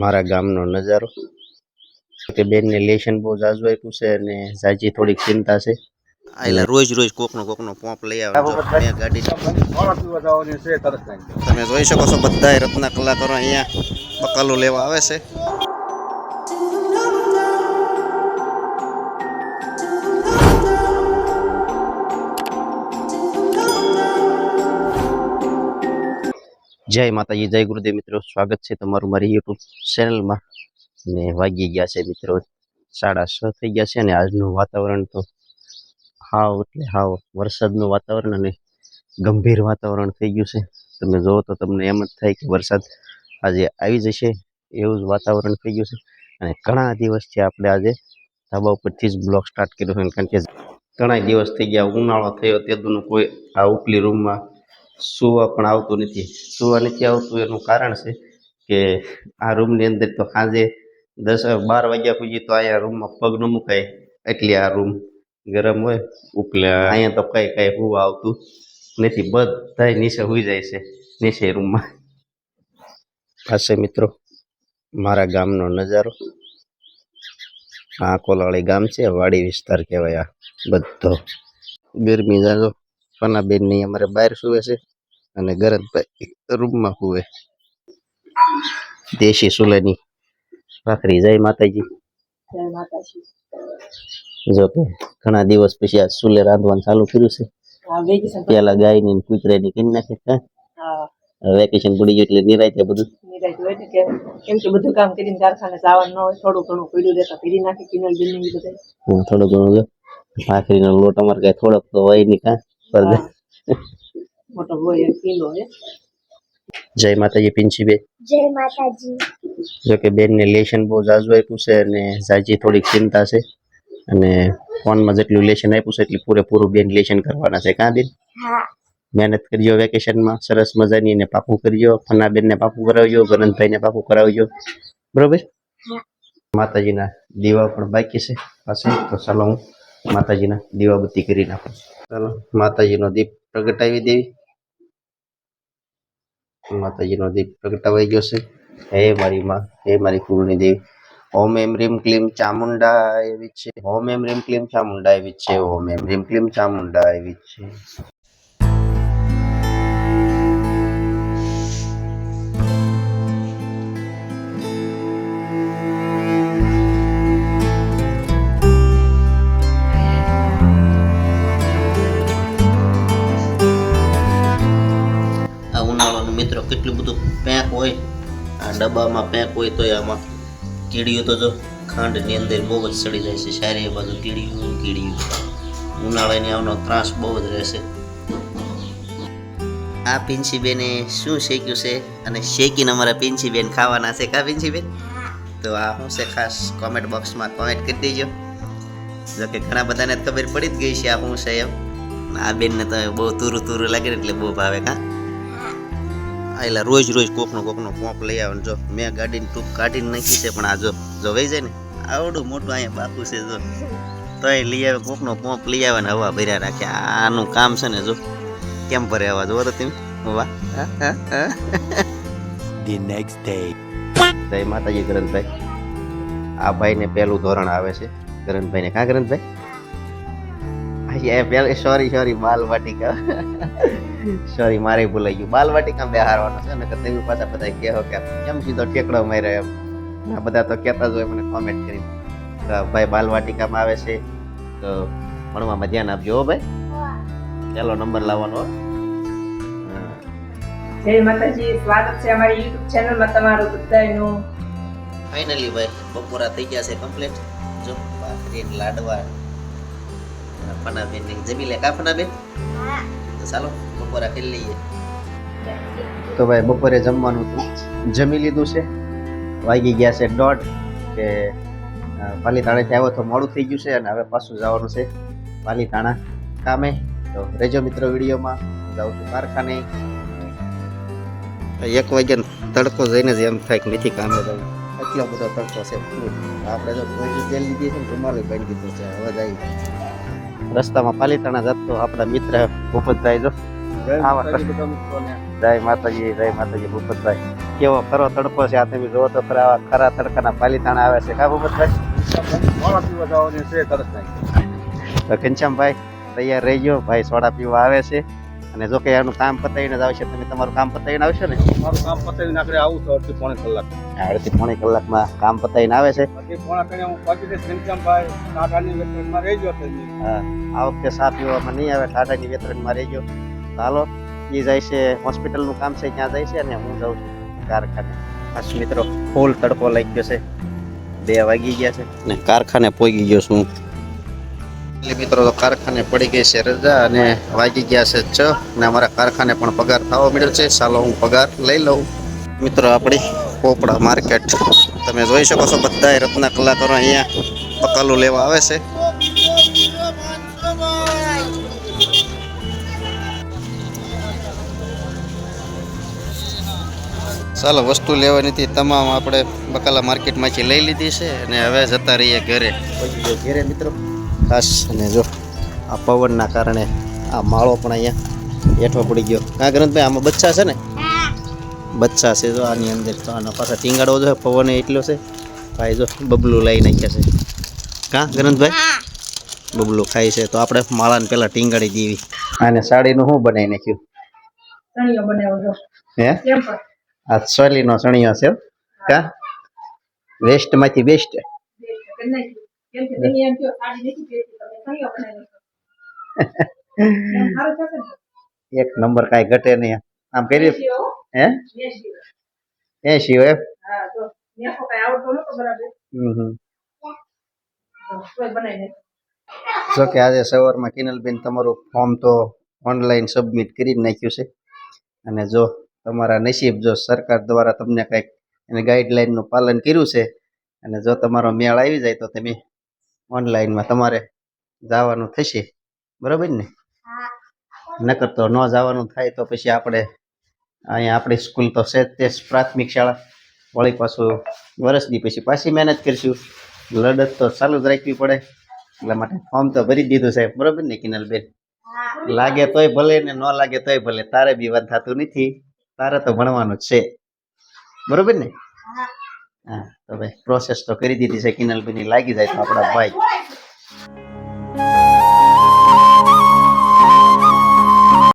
મારા ગામનો નજારો. કે બેનને લેશન બહુ ઝાઝું આપ્યું છે અને ઝાજી થોડીક ચિંતા છે. આયલા રોજ રોજ કોકનો કોકનો પોંપ લઈ આવે મેં ગાડી તમે જોઈ શકો છો બધા રત્ના કલાકારો અહીંયા બકાલો લેવા આવે છે. જય માતાજી, જય ગુરુદેવ મિત્રો. સ્વાગત છે તમારું મારી યુટ્યુબ ચેનલમાં ને વાગી ગયા છે મિત્રો, સાડા છ થઈ ગયા છે અને આજનું વાતાવરણ તો હાવ એટલે હાવ વરસાદનું વાતાવરણ અને ગંભીર વાતાવરણ થઈ ગયું છે. તમે જુઓ તો તમને એમ જ થાય કે વરસાદ આજે આવી જશે, એવું જ વાતાવરણ થઈ ગયું છે. અને ઘણા દિવસથી આપણે આજે ધાબા ઉપરથી જ બ્લોગ સ્ટાર્ટ કર્યો છે, કારણ કે ઘણા દિવસ થઈ ગયા ઉનાળો થયો તેદુનું કોઈ આ ઉપલી રૂમમાં સુવા પણ આવતું નથી. સુવા નથી આવતું એનું કારણ છે કે આ રૂમની અંદર તો સાંજે દસ બાર વાગ્યા સુધી તો અહીંયા રૂમમાં પગ ન મુકાય. એટલી આ રૂમ ગરમ હોય. ઉપલે અહીંયા તો કઈ કઈ હુવા આવતું નથી. બધાય નીચે હોઈ જાય છે નીચે રૂમમાં. પાસે મિત્રો મારા ગામનો નજારો આ કોલાળી ગામ છે વાડી વિસ્તાર કહેવાય આ બધો. ગરમી જાજો. પનાબેનની અમારે બહાર સુવે છે. અને ગરજભાઈ રૂમમાં હુવે. દેશી સુલેની ભાખરી જય માતાજી. જય માતાજી. જો કે ઘણા દિવસ પછી આ સુલે રાંધવાનું ચાલુ કર્યું છે. પેલા ગાયની કુતરે ની કરી નાખે વેકેશન પડી ગયું એટલે નિરાય બધું. કેમ કે બધું કામ કરીને કારખાને જવાનું ન હોય થોડું ઘણું પીડું દેતા પીડી નાખી કિનલ બિલ ને બધે થોડું ઘણું ભાખરીનો લોટ અમારે કઈ થોડોક તો હોય નહીં કાં. મોટો હોય કિલો હે જય માતાજી પિંચીબેન જય માતાજી. જો કે બેનને લેશન બહુ ઝાઝું આપ્યું છે અને ઝાજી થોડીક ચિંતા છે. અને ફોનમાં જેટલું લેશન આપ્યું છે એટલું પૂરેપૂરું બેન લેશન કરવાના છે. કાં બેન? મહેનત કરજો વેકેશનમાં સરસ મજાની ને પાકું કરજો. ફનાબેનને પાકું કરાવજો ગનંતભાઈને પાકું કરાવજો. બરોબર? માતાજીના દીવા પણ બાકી છે પાસે. તો ચાલો હું માતાજીના દીવાબત્તી કરી નાખું. ચાલો માતાજીનો દીપ પ્રગટાવી દેવી. માતાજીનો દીપ પ્રગટાવાઈ ગયો છે. હે મારી માં, હે મારી કુળની દેવ. ઓમ એમ રીમ ક્લીમ ચામુંડા એવી છે. ઓમ એમ રીમ ક્લીમ ચામુંડા એવી છે. ઓમ એમ રીમ ક્લીમ ચામુંડા એવી છે. કેટલું બધું પેક હોય, આ ડબ્બામાં પેક હોય તોય આમાં કીડીઓ તો જો ખાંડની અંદર બહુ જ સડી જાય છે. સારી બાજુ કીડીયું કીડીયું ઉનાળાની આવનો ત્રાસ બહુ જ રહેશે. આ પિંચીબેને શું શેક્યું છે? અને શેકીને અમારા પિંચીબેન ખાવાના છે કા પિંચીબેન? તો આ શું છે ખાસ કોમેન્ટ બોક્સમાં કોમેન્ટ કરી દેજો. જો કે ઘણા બધાને તો ખબર પડી જ ગઈ છે આ શું છે એમ. આ બેનને તો બહુ તુરુ તુરુ લાગે એટલે બહુ ભાવે કા આયલા રોજ રોજ કોકનો કોકનો પોંપ લઈ આવે જો મેં ગાડીની ટૂંક કાઢીને નાખી છે પણ આ જો જો વહી જાય ને આવડું મોટું અહીંયા બાપુ છે જો. તોય લઈ આવે કોકનો પોંપ લઈ આવે ને હવા ભર્યા રાખે. આનું કામ છે ને જો કેમ ભરે હવા? તો તમે વાહ ધી નેક્સ્ટ ડે જય માતાજી ગ્રંથભાઈ. આ ભાઈને પહેલું ધોરણ આવે છે કરણભાઈને કા કરણભાઈ પેલા સોરી સોરી બાલવાટિકા. સોરી મારે ભૂલાઈ ગયું. બાલવાટિકા બેહારવાનો છે ને તમે પાછા બધા કહેવો કે કેમ સીધો ઠેકડો માર્યો એમ. આ બધા તો કહેતા જ હોય મને કોમેન્ટ કરી ભાઈ બાલવાટિકામાં આવે છે. તો ભણવામાં ધ્યાન આપજો હો ભાઈ. ચાલો નંબર લાવવાનો. જય માતાજી સ્વાગત છે અમારી યુટ્યુબ ચેનલમાં તમારું બધાનું ફાઇનલી ભાઈ બપોરા થઈ ગયા છે કમ્પ્લીટ જો ભાખરી લાડવા. ફનાબેન ને જમી લે. કા ફનાબેન તો ચાલો બપોરા કરી લઈએ. તો ભાઈ બપોરે જમવાનું હતું. જમી લીધું છે. વાગી ગયા છે દોઢ કે પાલીતાણાથી આવ્યો તો મોડું થઈ ગયું છે અને હવે પાછું જવાનું છે પાલીતાણા કામે. તો રેજો મિત્રો વિડીયોમાં. જાઉં છું કારખાને. એક વાગ્યા તડકો જઈને જ એમ થાય કે નથી કામે જવું. એટલો બધો તડકો છે. આપણે તો તેલ લીધી છે ને રૂમાલી બાંધી દીધું છે હવે જાય રસ્તામાં પાલીતાણા જતો આપણા મિત્ર ભૂપતભાઈ જો. આવા જય માતાજી જય માતાજી ભૂપતભાઈ. કેવો ખરો તડકો છે? આ તમે જોવો તો ખરા આવા ખરા તડકાના પાલીતાણા આવે છે. કા ભૂપતભાઈ? તો ઘનશ્યામભાઈ તૈયાર રહી ગયો ભાઈ સોડા પીવા આવે છે. અને જો કે એનું કામ પતાવીને જ આવશે તમે તમારું કામ પતાવીને આવશો ને? મારું કામ પતાવીને આખરે આવું તો અડધી પોણી કલાક. અડધી પોણી કલાકમાં કામ પતાવીને આવે છે? રહેજો આ વખતે સા પીવામાં નહીં આવે ટાટાની વેતરણમાં રહી ગયો ચાલો એ જાય છે હોસ્પિટલનું કામ છે ત્યાં જાય છે અને હું જાઉં છું કારખાને. ખાસ મિત્રો ફૂલ તડકો લાગી ગયો છે. બે વાગી ગયા છે. ને કારખાને પોગી ગયો છું એટલે મિત્રો કારખાને પડી ગઈ છે રજા અને વાગી ગયા છે છ અને અમારા કારખાને પણ પગાર થવા મળ્યો છે. ચાલો હું પગાર લઈ લઉં. મિત્રો, આપણી પોપડા માર્કેટ તમે જોઈ શકો છો બધા રત્ના કલાકારો અહીંયા પકાલું લેવા આવે છે. ચાલો, વસ્તુ લેવાની હતી, તમામ આપણે બકાલા માર્કેટમાંથી લઈ લીધી છે અને હવે જતા રહીએ ઘરે. ઘરે, મિત્રો. ખાસ અને જો આ પવનના કારણે આ માળો પણ અહીંયા હેઠો પડી ગયો. કાં ગ્રંથભાઈ આમાં બચ્ચા છે ને? બચ્ચા છે જો આની અંદર. તો આના પાછા ટીંગાડો જો પવન એટલો છે. ભાઈ જો બબલું લઈ નાખ્યા છે. કા ગ્રંથભાઈ? બબલું ખાય છે. તો આપણે માળાને પહેલાં ટીંગાડી દેવી. આને સાડીનું શું બનાવી નાખ્યું? બનાવ્યો હે? આ સોલીનો સણિયો છે કા? વેસ્ટમાંથી બેસ્ટ એક નંબર કાંઈ ઘટે નહીં. આમ કરી હે. એસી હોય જો. કે આજે સવારમાં કિનલબેન તમારું ફોર્મ તો ઓનલાઈન સબમિટ કરી નાખ્યું છે. અને જો તમારા નસીબ જો સરકાર દ્વારા તમને કંઈક એને ગાઈડલાઈનનું પાલન કર્યું છે અને જો તમારો મેળ આવી જાય તો તમે ઓનલાઈનમાં તમારે જવાનું થશે. બરાબર ને? નકર તો ન જવાનું થાય તો પછી આપણે અહીંયા આપણી સ્કૂલ તો છે તે પ્રાથમિક શાળા. વળી પાછું વર્ષની પછી પાછી મહેનત કરીશું. લડત તો ચાલુ જ રાખવી પડે. એટલા માટે ફોર્મ તો ભરી દીધું સાહેબ બરાબર ને કિનલબેન? લાગે તોય ભલે ને ન લાગે તોય ભલે. તારે બી વાત થતું નથી. તારે તો ભણવાનું જ છે. બરોબર ને? હા, તો ભાઈ પ્રોસેસ તો કરી દીધી છે કિનલબેનની લાગી જાય તો આપણા ભાઈ.